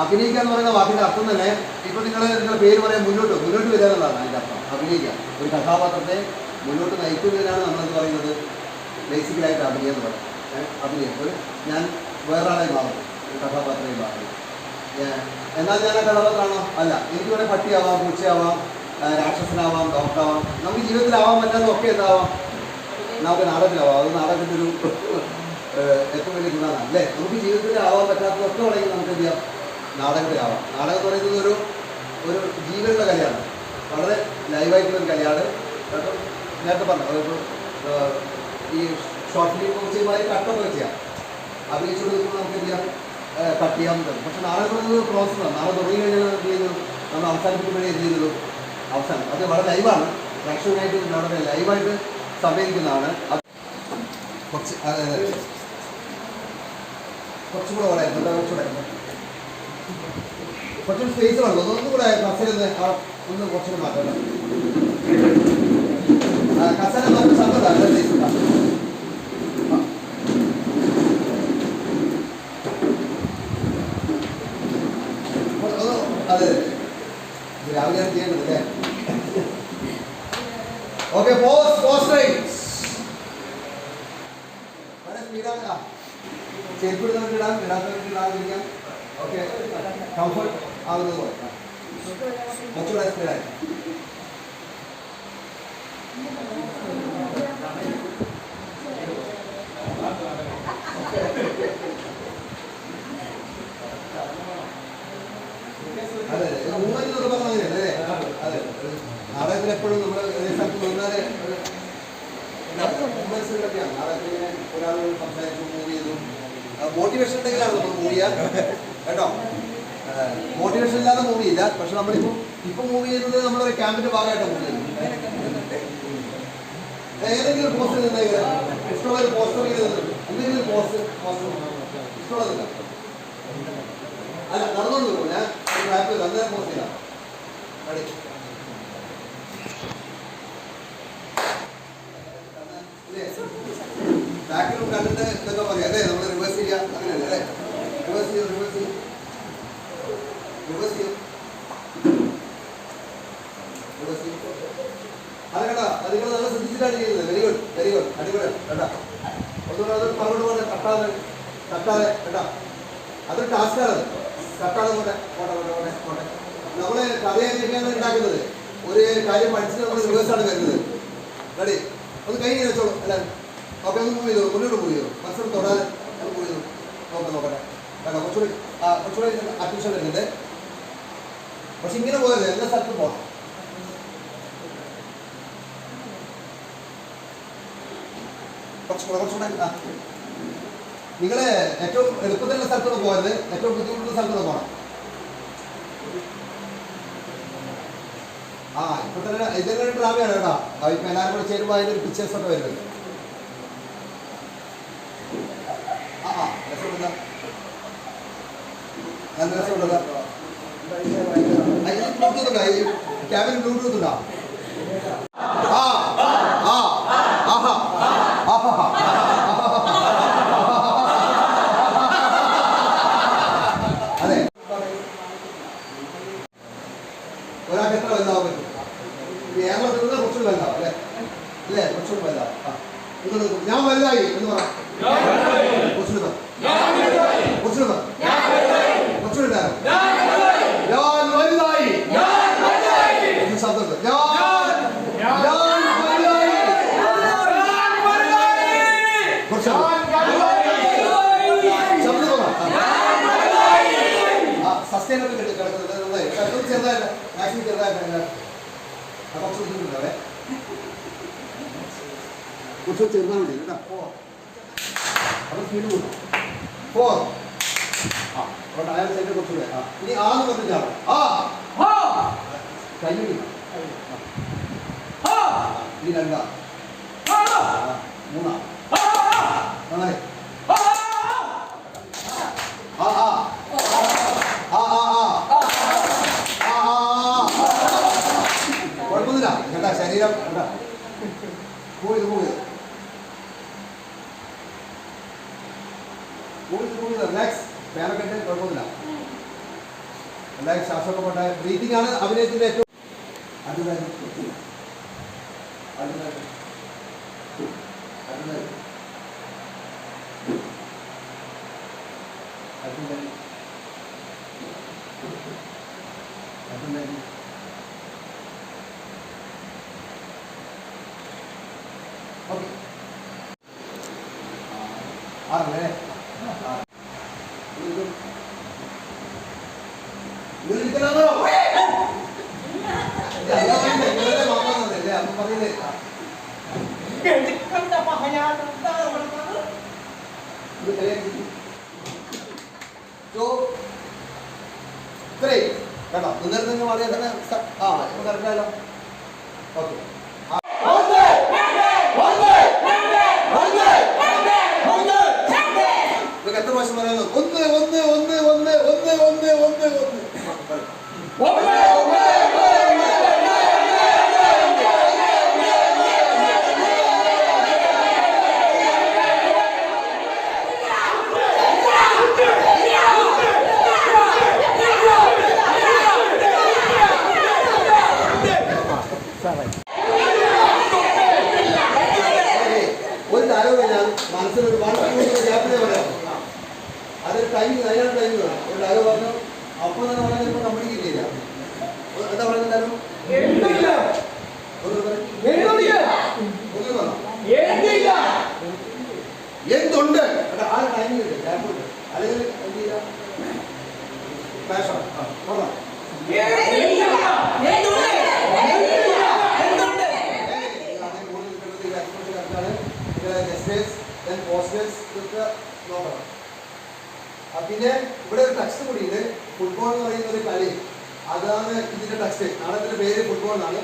അഭിനയിക്കുക എന്ന് പറയുന്ന വാക്കിന്റെ അർത്ഥം തന്നെ ഇപ്പൊ നിങ്ങൾ നിങ്ങളുടെ പേര് പറയാൻ മുന്നോട്ട് മുന്നോട്ട് വരിക എന്നുള്ളതാണ് അതിന്റെ അർത്ഥം. അഭിനയിക്കുക. ഒരു കഥാപാത്രത്തെ മുന്നോട്ട് നയിക്കുന്നതിനാണ് നമ്മളെന്ത് പറയുന്നത്? ബേസിക്കലായിട്ട് അഭിനയം എന്ന് പറയുന്നത്. അഭിനയം. ഒരു ഞാൻ വേറൊരാളെ മാറും. ഒരു കഥാപാത്രമായി മാറും. എന്നാൽ ഞാൻ ആ കഥാപാത്രമാണോ? അല്ല. എനിക്ക് വേണേൽ പട്ടിയാവാം പൂച്ചയാവാം രാക്ഷസനാവാം ഡോക്ടറാവാം. നമുക്ക് ജീവിതത്തിലാവാൻ പറ്റാതൊക്കെ എന്താവാം? നമുക്ക് നാടകത്തിലാവാം. അത് നാടകത്തിന്റെ ഒരു ഏറ്റവും വലിയ ഗുണമാണ്. അല്ലേ? നമുക്ക് ജീവിതത്തിൽ ആവാൻ പറ്റാത്തതൊക്കെ വേണമെങ്കിൽ നമുക്ക് എന്ത് ചെയ്യാം? നാടകത്തിലാവാം. നാടകം എന്ന് പറയുന്നത് ഒരു ഒരു ജീവനുള്ള കലയാണ്. വളരെ ലൈവായിട്ടുള്ള ഒരു കലയാണ്. അപ്പം നേരത്തെ പറഞ്ഞു അതിപ്പോൾ ഈ ഷോർട്ട് ഫിലിം ചെയ്യുമ്പോൾ കട്ടൊക്കെ ചെയ്യാം. അഭിനയിച്ചു കൊടുക്കുമ്പോൾ നമുക്ക് എന്ത് ചെയ്യാം? കട്ട് ചെയ്യാൻ പറ്റും. പക്ഷെ നാടകം എന്നത് പ്രോസസ്സാണ് നാളെ തുടങ്ങി കഴിഞ്ഞാൽ എന്ത് ചെയ്യുന്നു നമ്മൾ അവസാനിപ്പിക്കുമ്പോഴേ എന്ത് ചെയ്തു അവസാനം. അത് വളരെ ലൈവാണ്. പ്രേക്ഷകനായിട്ട് വളരെ ലൈവായിട്ട് സമീപിക്കുന്നതാണ് അത് കുറച്ച് കുറച്ചുകൂടെ എന്താ കുറച്ചുകൂടെ കുറച്ചും സ്പേസ് വേണം? ഒന്നും കൂടെ കസേര ഒന്ന് കുറച്ചുകൂടെ മാറ്റം ആ, കസേര മാറ്റി സമ്മതം അതെ. ഇത് രാവിലെയാണ് ചെയ്യേണ്ടത് അല്ലേ? ഓക്കെ പോസ് പോസ് റൈറ്റ് സ്പീഡാണ് ചെരുപ്പ് ഇടുന്നവർക്ക് ഇടാം ഇടാത്തവർക്ക് ഇടാതിരിക്കാം. ഓക്കെ കംഫർട്ട് ആവുന്നത് പോലെ. കുറച്ചുകൂടെ സ്പീഡായി അതെ അല്ലേ? അതെ. നാടകത്തിൽ എപ്പോഴും നമ്മൾ സ്ഥലത്ത് വന്നാൽ മനസ്സിലൊക്കെയാണ്. നാടകത്തിൽ ഒരാളോട് സംസാരിച്ചു മൂവ് ചെയ്തു. മോട്ടിവേഷൻ ഉണ്ടെങ്കിലാണ് നമ്മൾ മൂവ് ചെയ്യാൻ കേട്ടോ? മോട്ടിവേഷൻ ഇല്ലാതെ മൂവ് ചെയ്യില്ല. പക്ഷെ നമ്മളിപ്പോ ഇപ്പൊ മൂവ് ചെയ്യുന്നത് നമ്മളൊരു ക്യാമ്പിന്റെ ഭാഗമായിട്ടാണ് മൂവ് ചെയ്യുന്നത് ഏതെങ്കിലും പോസ്റ്റ് ഇഷ്ടമുള്ള ഒരു പോസ്റ്റർ എന്തെങ്കിലും പോസ്റ്റ് പോസ്റ്റർ ഇഷ്ടമുള്ളതില്ല. അല്ല നടന്നോണ്ട് പോകും ഞാൻ ചെയ്തു അന്നേരം പോസ്റ്റ് ചെയ്താ റെഡി ബാക്കിലും കണ്ടിട്ട് ഇതൊക്കെ പറയാം അല്ലേ നമ്മൾ റിവേഴ്സ് ചെയ്യാം അങ്ങനെയല്ലേ അല്ലേ ചെയ്യും റിവേഴ്സ് ചെയ്യും റിവേഴ്സ് ചെയ്യും റിവേഴ്സ് ചെയ്യും അത് അത് വെരി ഗുഡ് വെരി ഗുഡ് അടിപൊളി. കേട്ടോ ഒന്നുകൂടെ അതൊരു പറഞ്ഞോട്ട് പോലെ കട്ടാതെ കട്ടാതെ കേട്ടോ അതൊരു ടാസ്ക്കാണ് കട്ടാതെ പോട്ടെ പോട്ടെ പോട്ടെ പോട്ടെ പോട്ടെ. നമ്മൾ കഥയൊക്കെയാണ് ഉണ്ടാക്കുന്നത്? ഒരു കാര്യം പഠിച്ചിട്ട് നമ്മൾ റിവേഴ്സാണ് വരുന്നത്. റെഡി ഒന്ന് കൈ വെച്ചോളൂ എല്ലാവരും. ഓക്കെ ഒന്ന് മൂവ് ചെയ്തോളൂ മുന്നോട്ട് മൂവ് ചെയ്തോളൂ മത്സരം തൊടാതെ മൂവ് ചെയ്തോളൂ നോക്കാം നോക്കട്ടെ കേട്ടോ കുറച്ചുകൂടി കുറച്ചുകൂടി അത്യാവശ്യം വരുന്നുണ്ട് പക്ഷെ ഇങ്ങനെ പോയത് എല്ലാ സ്ഥലത്തും പോകണം കുറച്ചുകൂടെ ഏറ്റവും എളുപ്പത്തിലുള്ള സ്ഥലത്തൂടെ പോകരുത് ഏറ്റവും ബുദ്ധിമുട്ടുള്ള സ്ഥലത്തൂടെ പോകണം ആ ഇപ്പൊ തന്നെ ഇതെല്ലാം ഒരു ഡ്രാമയാണ് കേട്ടോ. ഇപ്പൊ എല്ലാവരും കൂടെ ചേരുമ്പോൾ അതിന്റെ ഒരു പിക്ചേഴ്സ് ഒക്കെ വരുന്നത് ആ ആ ആ ആ ആഹാ ആഹാ ഒരാൾക്ക് എത്ര വലുതാവാൻ പറ്റും വലുതാവും അല്ലേ അല്ലേ വലുതാവും ആ ഞാൻ വലുതായി എന്ന് പറ കുറച്ചുകൂടി പറ കുറച്ചുകൂടി പറ കുറച്ചുകൂടി ഉണ്ടായിരുന്നു ഞാൻ വലുതായി ഒരു ശബ്ദമുണ്ട് ഞാൻ ഞാൻ വലുതായി കുറച്ച് സസ്റ്റൈനബിൾ കിടക്കുന്നത്. ചെറുതായിട്ട് മാക്സിമം ചെറുതായിട്ട് ആ കുറച്ച് ബുദ്ധിമുട്ടുണ്ടാവേ കുറച്ച് ചെറുതാണ് മതി കേട്ടോ. അപ്പോൾ സ്പീഡ് കൂട്ടും ഫോർ ആ അതുകൊണ്ട് അയാൾ സെന്റർ കുറച്ചുകൂടെ. ആ ഇനി ആന്ന് പറഞ്ഞിട്ടാണ് ആ. കൈ ഇനി. രണ്ടാ. മൂന്നാ. போகுது മൂവിൽ മൂവിൽ റിലാക്സ് വേറെ കെട്ട് കുഴപ്പമില്ല റിലാക്സ് ബ്രീതിങ് ആണ് അഭിനയത്തിന്റെ ഏറ്റവും അടുത്തായി. അടുത്തായി. അടുത്തായി. ഓക്കെ. ആറല്ലേ? ഒരിക്കലാണോ അമ്മ പറയുന്നേ ഇത്രയും കേട്ടോ നിങ്ങൾ നിങ്ങൾ മാറിയാൽ തന്നെ ആ ഇപ്പം കറക്റ്റായാലോ ഓക്കെ സഹായി ഒരു തരവുമില്ല മനസ്സിൽ ഒരുപാട് ടക്സ് നാടകത്തിന്റെ പേര് ഫുട്ബോളിലാണ്